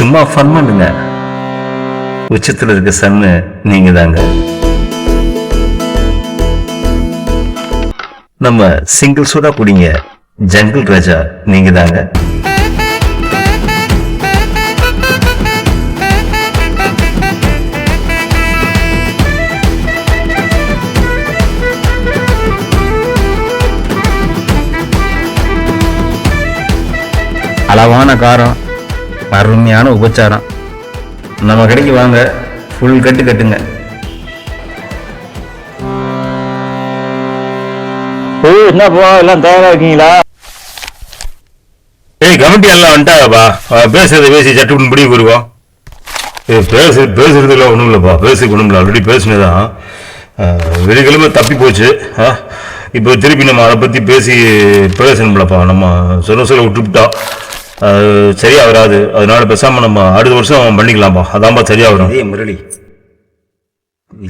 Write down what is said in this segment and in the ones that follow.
சும்மா ஃபன் பண்ணுங்க உச்சத்தில் இருக்க சன்னு நீங்க தாங்க. நம்ம சிங்கிள் சூடா குடிங்க. ஜங்கிள் ராஜா நீங்க தாங்க. அளவான காரம் அருமையான உபச்சாரம். நம்ம கடைக்கு வாங்க ஃபுல் கட்டு கட்டுங்க. என்னப்பா எல்லாம் தயாரா இருக்கீங்களா ஏய் கமிட்டி எல்லாம் வந்துட்டாப்பா பேசுறத பேசி சட்டுப்புன்னு முடிவு வருவோம். ஏய் பேசு பேசுறதுல ஒன்றும் இல்லைப்பா. பேசுக்கு ஒன்றும் இல்லை. ஆல்ரெடி பேசினதான் வெள்ளிக்கிழமை தப்பி போச்சு. இப்போ திருப்பி நம்ம அதை பற்றி பேசி பேசணும்லப்பா நம்ம சொல்ல சொல்ல விட்டுவிட்டோம். சரியா வராது அதனால பேசாமல் நம்ம அடுத்த வருஷம் பண்ணிக்கலாம்ப்பா அதான்ப்பா சரியா வரும் ஏய் முரளி. நீ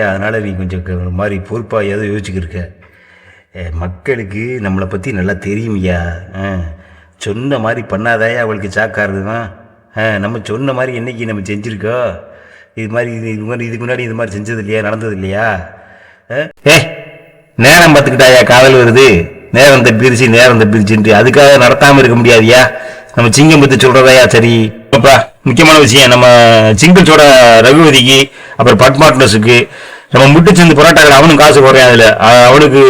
அதனால நீ கொஞ்சம் ஒரு மாதிரி பொறுப்பாக ஏதோ யோசிச்சுக்கிருக்க. ஏ, மக்களுக்கு நம்மளை பற்றி நல்லா தெரியுமையா. ஆ, சொன்ன மாதிரி பண்ணாதாயா அவளுக்கு சாக்காருதான் நம்ம சொன்ன மாதிரி என்னைக்கு நம்ம செஞ்சுருக்கோம் இது மாதிரி இது இது மாதிரி இதுக்கு முன்னாடி இது மாதிரி செஞ்சது இல்லையா? நடந்தது இல்லையா? ஆ? ஏ நேரம் பார்த்துக்கிட்டாயா? காதல் வருது. நேரம் தப்பிருச்சு நேரம் தப்பிருச்சுன்ட்டு அதுக்காக நடத்தாமல் இருக்க முடியாதுயா? நம்ம சிங்கம் பற்றி சொல்கிறதையா சரி. அப்பா முக்கியமான விஷயம் நம்ம சிங்கிள்ஸோட ரகுபதிக்கு அப்புறம் பட்மாட்னஸுக்கு நம்ம முட்டு சேர்ந்து புரோட்டாக்கள் அவனுக்கு காசு குறையும் அதில் அவனுக்கு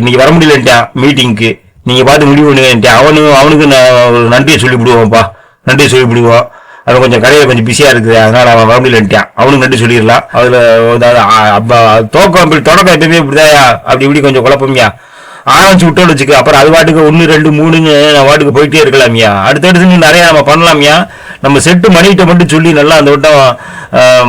இன்னைக்கு வர முடியலன்ட்டான் மீட்டிங்க்கு நீங்கள் பார்த்து முடிவு பண்ணுவேன்ட்டான் அவனும் அவனுக்கு நான் நன்றியை சொல்லிவிடுவோம்ப்பா. நன்றியை சொல்லிவிடுவோம். அவன் கொஞ்சம் கடையில் கொஞ்சம் பிஸியாக இருக்குது அதனால் அவன் வர முடியலன்ட்டான் அவனுக்கு நன்றி சொல்லிடலாம். அதில் தோக்கம் தொடக்கம் எப்பயுமே இப்படிதாயா அப்படி இப்படி கொஞ்சம் குழப்பம்யா? ஆரம்பிச்சு விட்டோம்னு வச்சுக்க. அப்புறம் அது வாட்டுக்கு ஒன்று ரெண்டு மூணுங்க நான் பாட்டுக்கு போயிட்டே இருக்கலாம்யா அடுத்தடுத்து நீ நிறைய நம்ம பண்ணலாம்யா நம்ம செட்டு மணிகிட்ட மட்டும் சொல்லி நல்லா அந்த வட்டம்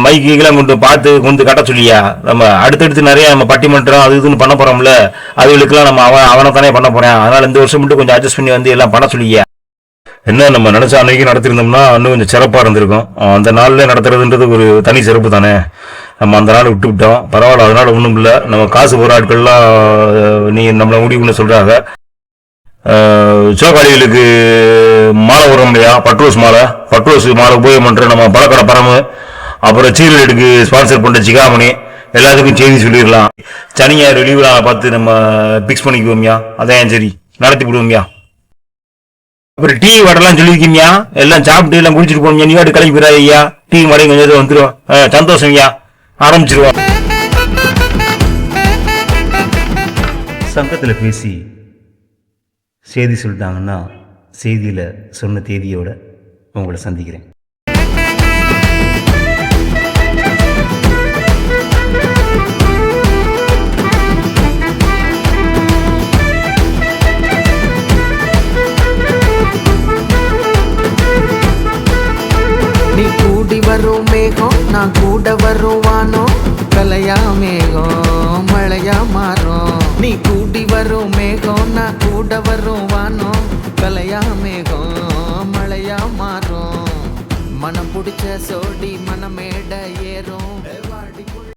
மைக்கெல்லாம் கொண்டு பார்த்து கொண்டு கட்ட சொல்லியா. நம்ம அடுத்தடுத்து நிறைய நம்ம பட்டிமன்றம் அது இதுன்னு பண்ண போறோம்ல அதுகளுக்கெல்லாம் நம்ம அவன் அவனை தானே பண்ண போறேன். அதனால இந்த வருஷம் மட்டும் கொஞ்சம் அட்ஜஸ்ட் பண்ணி வந்து எல்லாம் பண்ண சொல்லியா. என்ன நம்ம நினச்ச அன்னைக்கு நடத்திருந்தோம்னா இன்னும் கொஞ்சம் சிறப்பாக இருந்திருக்கும். அந்த நாளில் நடத்துறதுன்றது ஒரு தனி சிறப்பு தானே நம்ம அந்த நாள் விட்டு விட்டோம் பரவாயில்ல அதனால ஒன்றும் இல்லை. நம்ம காசு போகிற ஆட்கள்லாம் நீ நம்மளை முடிவுன்னு சொல்கிறாங்க சிவகாளிகளுக்கு மாலை வரும் இல்லையா? பட்ரோஸ் மாலை. பட்ரோஸ் மாலை உபயோகம் பண்ணுற நம்ம பழக்கடை பரமு அப்புறம் சீரலுக்கு ஸ்பான்சர் பண்ணுற சிகாமணி. எல்லாத்துக்கும் செய்தி சொல்லிடலாம். சனியா வெளியூரா பார்த்து நம்ம பிக்ஸ் பண்ணிக்குவோம்யா. அதான் சரி. நடத்தி விடுவோம்யா. அப்புறம் டீ வடைலாம் சொல்லியிருக்கீங்க எல்லாம் சாப்பிட்டு எல்லாம் குடிச்சிட்டு போனீங்க நீ வாட்டு கிளம்பி போயிடாத ஐயா டீ வடையும் கொஞ்சம் வந்துடும் சந்தோஷம்யா. ஆரம்பிச்சிருவோம் சங்கத்தில் பேசி செய்தி சொல்லிட்டாங்கன்னா செய்தியில் சொன்ன தேதியோட உங்களை சந்திக்கிறேன். நீ கூடி வரும் மேகம் நான் கூட வருவானோ? கலையா மேகம் மழையா மாறும் நீ கூடி வரும் மேகம் நான் கூட வருவானோ? கலையா மேகம் மழையா மாறும் மனம் பிடிச்ச சோடி மனமேட ஏறும்.